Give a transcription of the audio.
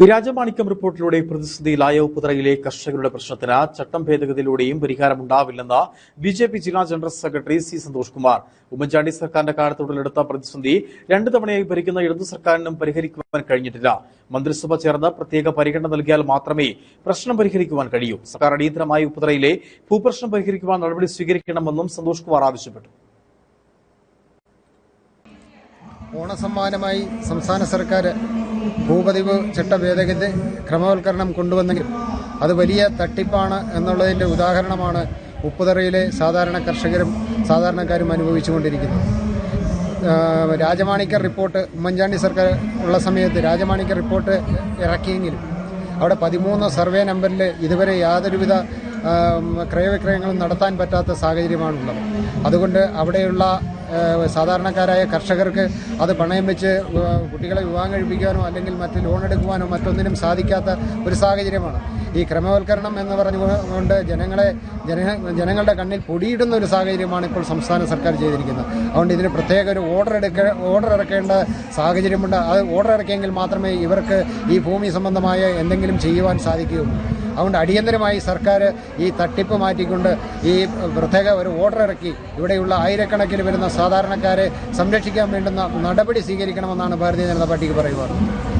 രാജമാണിക്യം റിപ്പോർട്ടിലൂടെ പ്രതിസന്ധിയിലായ ഉപ്പുതറയിലെ കർഷകരുടെ പ്രശ്നത്തിന് ചട്ടം ഭേദഗതിയിലൂടെയും പരിഹാരമുണ്ടാവില്ലെന്ന് ബി ജെ പി ജില്ലാ general secretary C Santhosh Kumar Oommen Chandy സർക്കാരിന്റെ കാലത്ത് ഉടലെടുത്ത പ്രതിസന്ധി രണ്ടു തവണയായി ഭരിക്കുന്ന ഇടതു സർക്കാരിനും പരിഹരിക്കുവാൻ കഴിഞ്ഞിട്ടില്ല. മന്ത്രിസഭ ചേർന്ന് പ്രത്യേക പരിഗണന നൽകിയാൽ മാത്രമേ പ്രശ്നം പരിഹരിക്കുവാൻ കഴിയൂ. സർക്കാർ അടിയന്തരമായി ഉപ്പുതറയിലെ ഭൂപ്രശ്നം പരിഹരിക്കുവാൻ നടപടി സ്വീകരിക്കണമെന്നും സന്തോഷ് കുമാർ ആവശ്യപ്പെട്ടു. ഓണസമ്മാനമായി സംസ്ഥാന സർക്കാർ ഭൂപതിവ് ചട്ട ഭേദഗതി ക്രമവൽക്കരണം കൊണ്ടുവന്നെങ്കിലും അത് വലിയ തട്ടിപ്പാണ് എന്നുള്ളതിന്റെ ഉദാഹരണമാണ് ഉപ്പുതറയിലെ സാധാരണ കർഷകരും സാധാരണക്കാരും അനുഭവിച്ചുകൊണ്ടിരിക്കുന്നത്. രാജമാണിക്കർ റിപ്പോർട്ട് ഉമ്മൻചാണ്ടി സർക്കാർ ഉള്ള സമയത്ത് രാജമാണിക്കർ റിപ്പോർട്ട് ഇറക്കിയെങ്കിലും അവിടെ പതിമൂന്ന് സർവേ നമ്പറിൽ ഇതുവരെ യാതൊരുവിധ ക്രയവിക്രയങ്ങളും നടത്താൻ പറ്റാത്ത സാഹചര്യമാണുള്ളത്. അതുകൊണ്ട് അവിടെയുള്ള സാധാരണക്കാരായ കർഷകർക്ക് അത് പണയം വെച്ച് കുട്ടികളെ വിവാഹം കഴിപ്പിക്കാനോ അല്ലെങ്കിൽ മറ്റ് ലോൺ എടുക്കുവാനോ മറ്റൊന്നിനും സാധിക്കാത്ത ഒരു സാഹചര്യമാണ്. ഈ ക്രമവൽക്കരണം എന്ന് പറഞ്ഞുകൊണ്ട് ജനങ്ങളെ ജന ജനങ്ങളുടെ കണ്ണിൽ പൊടിയിടുന്ന ഒരു സാഹചര്യമാണ് ഇപ്പോൾ സംസ്ഥാന സർക്കാർ ചെയ്തിരിക്കുന്നത്. അതുകൊണ്ട് ഇതിന് പ്രത്യേക ഒരു ഓർഡർ എടുക്ക ഓർഡർ ഇറക്കേണ്ട സാഹചര്യമുണ്ട്. അത് ഓർഡർ ഇറക്കിയെങ്കിൽ മാത്രമേ ഇവർക്ക് ഈ ഭൂമി സംബന്ധമായ എന്തെങ്കിലും ചെയ്യുവാൻ സാധിക്കുകയുള്ളൂ. അതുകൊണ്ട് അടിയന്തരമായി സർക്കാർ ഈ തട്ടിപ്പ് മാറ്റിക്കൊണ്ട് ഈ പ്രത്യേക ഒരു ഓർഡർ ഇറക്കി. ഇവിടെയുള്ള ആയിരക്കണക്കിന് വരുന്ന സാധാരണക്കാരെ സംരക്ഷിക്കാൻ വേണ്ടുന്ന നടപടി സ്വീകരിക്കണമെന്നാണ് ഭാരതീയ ജനതാ പാർട്ടിക്ക് പറയുവാനുള്ളത്